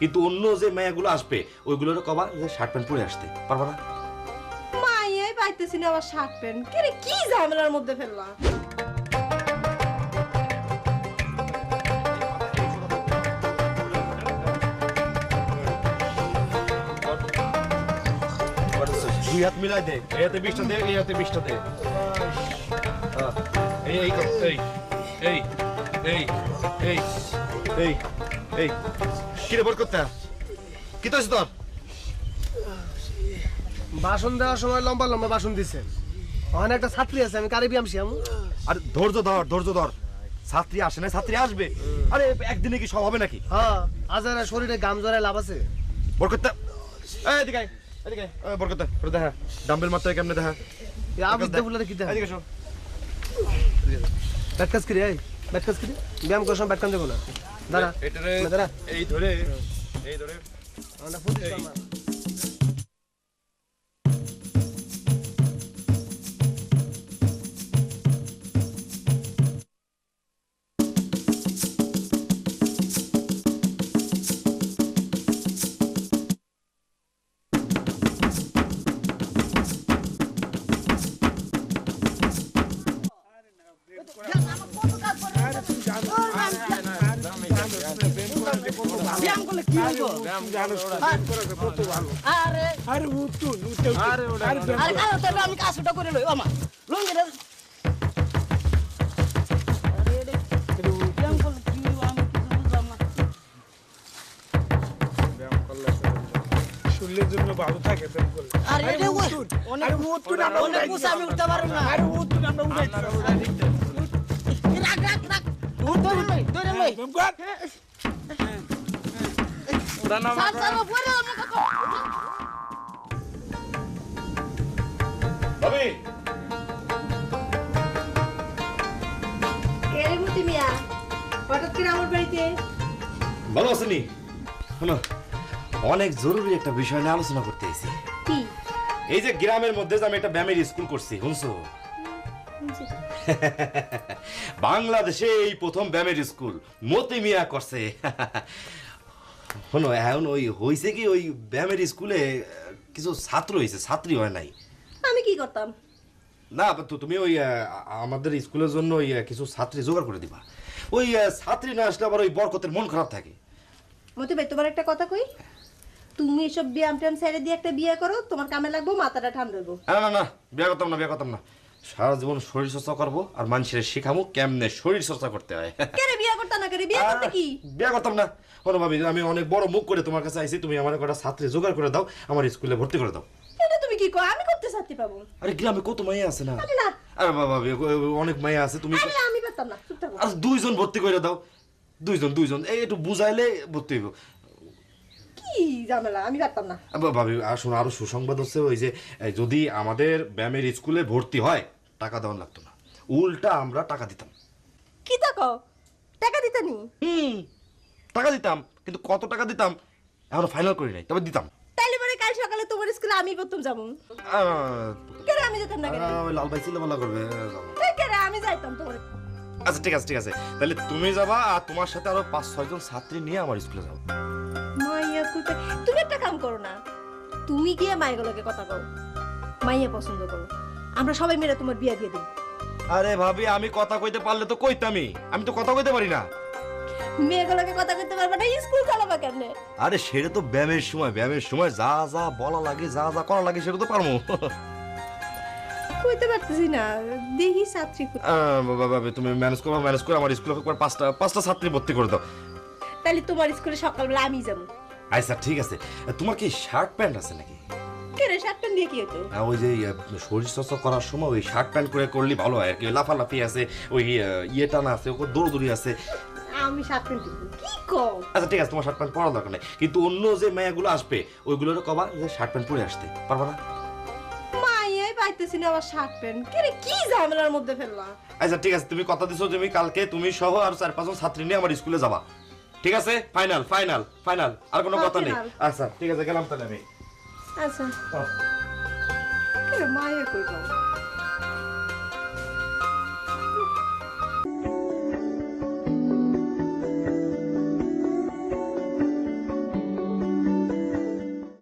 কিন্তু অন্য যে মেয়েগুলো আসবে ওইগুলোর কবা যে শার্ট প্যান্ট পরে আসতে। পারবা না? মাইয়াই পাইতেছি না আবার শার্ট প্যান্ট। কে কি ঝামেলার মধ্যে ফেললা দুই হাত মিলাই দে এই হাতে বিশটা দে এই হাতে বিশটা দে। এই এই এই এই এই এই। এই কিরে বর করতে কি তো তোর? ভাষণ দেওয়ার সময় লম্বা লম্বা ভাষণ দিছে। ওখানে একটা ছাত্রী আছে আমি কারে বিয়াম শিয়াম আর ধৈর্য ধর ধৈর্য ধর। ছাত্রী আসে না ছাত্রী আসবে। আরে একদিনে কি সব হবে নাকি? হ্যাঁ আজারা শরীরে গাম জড়ায় লাভ আছে। বর করতে এই এদিকে আয়, এদিকে আয়, এই বর করতে দেখা ডাম্বেল মারতে হয় কেমনে দেখা? আবিদ দেবুলারে কি দেয় এদিকে শো ব্যাট কাজ করি এই ব্যাট কাজ করি। ব্যায়াম করার সময় ব্যাট কান দেবো না। দাঁড়া। এটারে এই ধরে এই ধরে। আমরা আরে। আরে উঠে আমি কাজটা করে লই লঙ্গি রে শরীরের জন্য ভালো থাকে ব্যায়াম করলে। আরে এটা উঠুন, অনেক উঠুন আমরা অনেক উঠাই আমি উঠতে পারব না। আরে উঠুন আমরা রাখ রাখ রাখ। ধরে লই করে। ভালো আছেনি শোনো অনেক জরুরি একটা বিষয় নিয়ে আলোচনা করতে এসেছি। এই যে গ্রামের মধ্যে যে আমি একটা ব্যায়ামের স্কুল করছি শুনছো? বাংলাদেশে এই প্রথম ব্যায়ামের স্কুল মতি মিয়া করছে। শোনো এখন ওই হয়েছে কি ওই ব্যায়ামের স্কুলে কিছু ছাত্র হয়েছে ছাত্রী হয় নাই। আমি কি করতাম? না তো তুমি ওই আমাদের স্কুলের জন্য ওই কিছু ছাত্রী জোগাড় করে দিবা। ওই ছাত্রী না আসলে আবার ওই বরকতের মন খারাপ থাকে। মতি ভাই তোমার একটা কথা কই? তুমি এসব ব্যায়াম ট্যাম ছেড়ে দিয়ে একটা বিয়ে করো তোমার কামে লাগবো মাথাটা ঠান্ডা দেবো না না না বিয়ে করতাম না বিয়ে করতাম না। সারা জীবন শরীর চর্চা করব আর মানুষের শিখামো কেমনে শরীর চর্চা করতে হয়। কেরে বিয়ে করতে না কেরে? বিয়ে করতে কি? বিয়ে করতাম না। কোনো ভাবি আমি অনেক বড় মুখ করে তোমার কাছে আইছি তুমি আমার কটা ছাত্রী জোগাড় করে দাও আমার স্কুলে ভর্তি করে দাও। এটা তুমি কি কো আমি করতে ছাত্রী পাবো। আরে গ্রামে কত মাইয়া আছে না? আরে না। আরে বাবা অনেক মাইয়া আছে তুমি আরে আমি পারতাম না চুপ থাকো। আর দুইজন ভর্তি করে দাও দুইজন দুইজন এই একটু বুঝাইলে ভর্তি হইব। কি ঝামেলা আমি পারতাম না। ভাবি আরও সুসংবাদ হচ্ছে ওই যে যদি আমাদের ব্যায়ামের স্কুলে ভর্তি হয় টাকা দেওয়া লাগতো না। উল্টা আমরা টাকা দিতাম। কি টাকা দিতে নি হুম। টাকা দিতাম কিন্তু কত টাকা দিতাম এখনও ফাইনাল করি নাই তবে দিতাম। তাইলে পরে কাল সকালে তোমার স্কুলে আমি প্রথম যাব। কেরে আমি যেতাম না আহ, ওই লাল ভাই চিল্লাপাল্লা করবে যাব। এই আমি যাইতাম তোমার। আচ্ছা ঠিক আছে ঠিক আছে। তাহলে তুমি যাবা আর তোমার সাথে আরও পাঁচ ছয় জন ছাত্রী নিয়ে আমার স্কুলে যাব। মাইয়া কুতে তুমি একটা কাম করো না তুমি গিয়ে মাইগুলোকে কথা কও। মাইয়া পছন্দ করো। আমরা সবাই মিলে তোমার বিয়ে দিয়ে দিই। আরে ভাবি আমি কথা কইতে পারলে তো কইতামই। আমি তো কথা কইতে পারি না। মেয়েগুলোকে কথা কইতে পারবে না স্কুল চালাবা কেমনে? আরে সেটা তো ব্যায়ামের সময় ব্যায়ামের সময় যা যা বলা লাগে যা যা করা লাগে সেটা তো কইতে পারতেছি না দেখি ছাত্রী বাবা, তুমি ম্যানেজ করো ম্যানেজ করে আমার স্কুলে একবার পাঁচটা পাঁচটা ছাত্রী ভর্তি করে দাও। তাহলে তোমার স্কুলে সকালবেলা আমি যাব। আচ্ছা ঠিক আছে। তোমার কি শার্ট প্যান্ট আছে নাকি? কেরে শার্ট প্যান্ট দিয়ে কি হতো ওই যে ইয়ে, শরীর চর্চা করার সময় ওই শার্ট প্যান্ট করে করলে ভালো হয়। আর কি লাফালাফি আছে ওই ইয়ে টানা আছে ওকে দৌড়দৌড়ি আছে। আমি শার্ট প্যান্ট কি কও? আচ্ছা ঠিক আছে তোমার শার্ট প্যান্ট পরা দরকার নেই। কিন্তু অন্য যে মেয়েগুলো আসবে ওইগুলোর কবা যে শার্ট প্যান্ট পরে আসতে। পারবা না? মাইয়াই পাইতেছি না আমার শার্ট প্যান্ট। কেরে কি ঝামেলার মধ্যে ফেললা? আচ্ছা ঠিক আছে তুমি কথা দিছো যে আমি কালকে তুমি সহ আর চার পাঁচজন ছাত্রী নিয়ে আমার স্কুলে যাবা। ঠিক আছে? ফাইনাল ফাইনাল ফাইনাল আর কোনো কথা নেই। আচ্ছা ঠিক আছে গেলাম তাহলে আমি। আচ্ছা। কেরে মাইয়া কই